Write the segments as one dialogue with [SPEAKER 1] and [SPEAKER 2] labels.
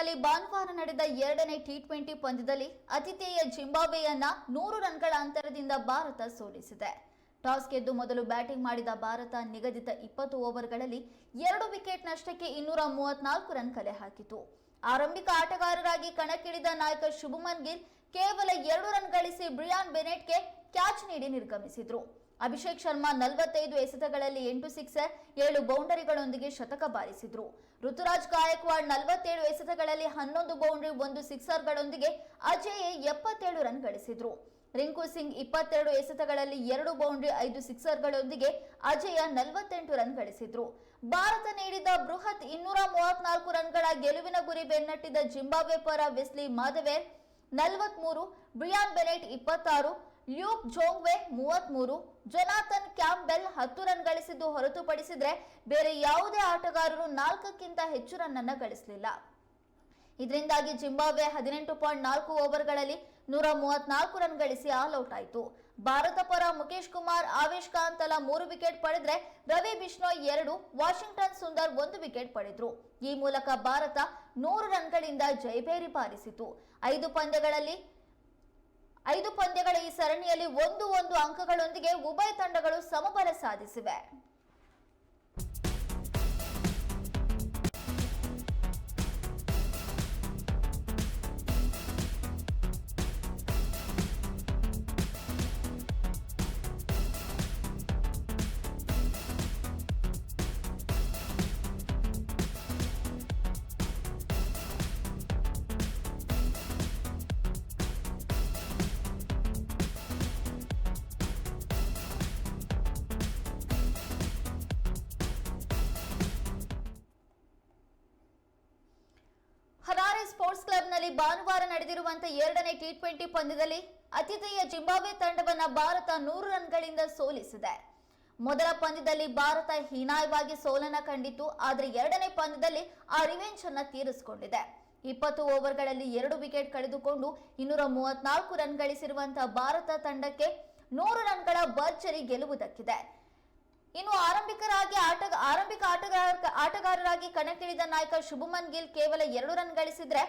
[SPEAKER 1] ಕ್ಲಬ್ನಲ್ಲಿ ಭಾನುವಾರ ನಡೆದ ಎರಡನೇ ಟಿ ಟ್ವೆಂಟಿ ಪಂದ್ಯದಲ್ಲಿ ಅತಿಥೇಯ ಜಿಂಬಾಬ್ವೆಯನ್ನ ನೂರು ರನ್ಗಳ ಅಂತರದಿಂದ ಭಾರತ ಸೋಲಿಸಿದೆ. ಟಾಸ್ ಗೆದ್ದು ಮೊದಲು ಬ್ಯಾಟಿಂಗ್ ಮಾಡಿದ ಭಾರತ ನಿಗದಿತ ಇಪ್ಪತ್ತು ಓವರ್ಗಳಲ್ಲಿ ಎರಡು ವಿಕೆಟ್ ನಷ್ಟಕ್ಕೆ ಇನ್ನೂರ ಮೂವತ್ನಾಲ್ಕು ರನ್ ಕಲೆ ಹಾಕಿತು. ಆರಂಭಿಕ ಆಟಗಾರರಾಗಿ ಕಣಕ್ಕಿಳಿದ ನಾಯಕ ಶುಭಮನ್ ಗಿಲ್ ಕೇವಲ ಎರಡು ರನ್ ಗಳಿಸಿ ಬ್ರಿಯಾನ್ ಬೆನೆಟ್ಗೆ ಕ್ಯಾಚ್ ನೀಡಿ ನಿರ್ಗಮಿಸಿದ್ರು. ಅಭಿಷೇಕ್ ಶರ್ಮಾ ನಲವತ್ತೈದು ಎಸೆತಗಳಲ್ಲಿ ಎಂಟು ಸಿಕ್ಸರ್ ಏಳು ಬೌಂಡರಿಗಳೊಂದಿಗೆ ಶತಕ ಬಾರಿಸಿದ್ರು. ಋತುರಾಜ್ ಗಾಯಕ್ವಾಡ್ ನಲವತ್ತೇಳು ಎಸೆತಗಳಲ್ಲಿ ಹನ್ನೊಂದು ಬೌಂಡರಿ, ಒಂದು ಸಿಕ್ಸರ್ಗಳೊಂದಿಗೆ ಅಜಯ್ ಎಪ್ಪತ್ತೇಳು ರನ್ ಗಳಿಸಿದ್ರು. ರಿಂಕು ಸಿಂಗ್ ಇಪ್ಪತ್ತೆರಡು ಎಸೆತಗಳಲ್ಲಿ ಎರಡು ಬೌಂಡರಿ, ಐದು ಸಿಕ್ಸರ್ಗಳೊಂದಿಗೆ ಅಜಯ ನಲವತ್ತೆಂಟು ರನ್ ಗಳಿಸಿದ್ರು. ಭಾರತ ನೀಡಿದ ಬೃಹತ್ ಇನ್ನೂರ ಮೂವತ್ನಾಲ್ಕು ರನ್ಗಳ ಗೆಲುವಿನ ಗುರಿ ಬೆನ್ನಟ್ಟಿದ ಜಿಂಬಾಬ್ವೆ ಪರ ವೆಸ್ಲಿ ಮಾಧವೇರ್ ನಲವತ್ಮೂರು, ಬ್ರಿಯಾನ್ ಬೆನೆಟ್ ಇಪ್ಪತ್ತಾರು ಲ್ಯೂಕ್ ಜೋಂಗ್ವೆ ಮೂವತ್ಮೂರು, ಜೊನಾಥನ್ ಕ್ಯಾಂಬೆಲ್ ಹತ್ತು ರನ್ ಗಳಿಸಿದ್ದು ಹೊರತುಪಡಿಸಿದ್ರೆ ಬೇರೆ ಯಾವುದೇ ಆಟಗಾರರು ನಾಲ್ಕಕ್ಕಿಂತ ಹೆಚ್ಚು ರನ್ ಅನ್ನ ಗಳಿಸಲಿಲ್ಲ. ಇದರಿಂದಾಗಿ ಜಿಂಬಾಬ್ವೆ ಹದಿನೆಂಟು ಪಾಯಿಂಟ್ ನಾಲ್ಕು ಓವರ್ಗಳಲ್ಲಿ ನೂರ ಮೂವತ್ನಾಲ್ಕು ರನ್ ಗಳಿಸಿ ಆಲ್ ಔಟ್ ಆಯಿತು. ಭಾರತ ಪರ ಮುಖೇಶ್ ಕುಮಾರ್, ಆವೇಶ್ ಖಾನ್ ತಲಾ ಮೂರು ವಿಕೆಟ್ ಪಡೆದ್ರೆ ರವಿ ಬಿಷ್ಣೋಯ್ ಎರಡು, ವಾಷಿಂಗ್ಟನ್ ಸುಂದರ್ ಒಂದು ವಿಕೆಟ್ ಪಡೆದ್ರು. ಈ ಮೂಲಕ ಭಾರತ ನೂರು ರನ್ಗಳಿಂದ ಜಯಭೇರಿ ಪಾರಿಸಿತು ಐದು ಪಂದ್ಯಗಳಲ್ಲಿ, ಐದು ಸರಣಿಯಲ್ಲಿ ಒಂದು ಒಂದು ಅಂಕಗಳೊಂದಿಗೆ ಉಭಯ ತಂಡಗಳು ಸಮಬಲ ಸಾಧಿಸಿವೆ. ಸ್ಪೋರ್ಟ್ಸ್ ಕ್ಲಬ್ನಲ್ಲಿ ಭಾನುವಾರ ನಡೆದಿರುವಂತಹ ಎರಡನೇ ಟಿ ಟ್ವೆಂಟಿ ಪಂದ್ಯದಲ್ಲಿ ಅತಿಥೇಯ ಜಿಂಬಾಬ್ವೆ ತಂಡವನ್ನು ಭಾರತ ನೂರು ರನ್ಗಳಿಂದ ಸೋಲಿಸಿದೆ. ಮೊದಲ ಪಂದ್ಯದಲ್ಲಿ ಭಾರತ ಹೀನಾಯವಾಗಿ ಸೋಲನ ಕಂಡಿತು ಆದರೆ ಎರಡನೇ ಪಂದ್ಯದಲ್ಲಿ ಆ ರಿವೆಂಜ್ ಅನ್ನ ತೀರಿಸಿಕೊಂಡಿದೆ. ಇಪ್ಪತ್ತು ಓವರ್ಗಳಲ್ಲಿ ಎರಡು ವಿಕೆಟ್ ಕಳೆದುಕೊಂಡು ಇನ್ನೂರ ಮೂವತ್ನಾಲ್ಕು ರನ್ ಗಳಿಸಿರುವಂತಹ ಭಾರತ ತಂಡಕ್ಕೆ ನೂರು ರನ್ಗಳ ಭರ್ಜರಿ ಗೆಲುವು ದಕ್ಕಿದೆ ಇನ್ನು ಆರಂಭಿಕರಾಗಿ ಆಟ, ಆರಂಭಿಕ ಆಟಗಾರ ಆಟಗಾರರಾಗಿ ಕಣಕ್ಕಿಳಿದ ನಾಯಕ ಶುಭಮನ್ ಗಿಲ್ ಕೇವಲ ಎರಡು ರನ್ ಗಳಿಸಿದ್ರೆ,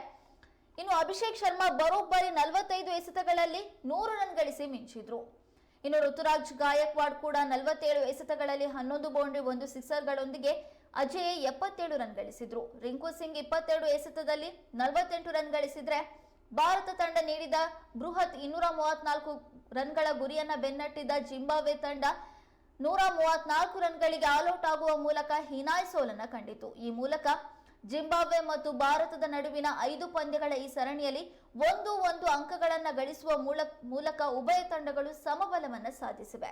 [SPEAKER 1] ಇನ್ನು ಅಭಿಷೇಕ್ ಶರ್ಮಾ ಬರೋಬ್ಬರಿ ನಲವತ್ತೈದು ಎಸೆತಗಳಲ್ಲಿ ನೂರು ರನ್ ಗಳಿಸಿ ಮಿಂಚಿದ್ರು. ಇನ್ನು ಋತುರಾಜ್ ಗಾಯಕ್ವಾಡ್ ಕೂಡ ನಲವತ್ತೇಳು ಎಸೆತಗಳಲ್ಲಿ ಹನ್ನೊಂದು ಬೌಂಡ್ರಿ ಒಂದು ಸಿಕ್ಸರ್ಗಳೊಂದಿಗೆ ಅಜಯ್ ಎಪ್ಪತ್ತೇಳು ರನ್ ಗಳಿಸಿದ್ರು. ರಿಂಕು ಸಿಂಗ್ ಇಪ್ಪತ್ತೆರಡು ಎಸೆತದಲ್ಲಿ ನಲವತ್ತೆಂಟು ರನ್ ಗಳಿಸಿದ್ರೆ, ಭಾರತ ತಂಡ ನೀಡಿದ ಬೃಹತ್ ಇನ್ನೂರ ಮೂವತ್ನಾಲ್ಕು ರನ್ಗಳ ಗುರಿಯನ್ನ ಬೆನ್ನಟ್ಟಿದ್ದ ಜಿಂಬಾಬ್ವೆ ತಂಡ ನೂರ ಮೂವತ್ನಾಲ್ಕು ರನ್ಗಳಿಗೆ ಆಲ್ಔಟ್ ಆಗುವ ಮೂಲಕ ಹಿನಾಯ್ ಸೋಲನ್ನು ಕಂಡಿತು. ಈ ಮೂಲಕ ಜಿಂಬಾಬ್ವೆ ಮತ್ತು ಭಾರತದ ನಡುವಿನ ಐದು ಪಂದ್ಯಗಳ ಈ ಸರಣಿಯಲ್ಲಿ ಒಂದು ಒಂದು ಅಂಕಗಳನ್ನು ಗಳಿಸುವ ಮೂಲ ಮೂಲಕ ಉಭಯ ತಂಡಗಳು ಸಮಬಲವನ್ನು ಸಾಧಿಸಿವೆ.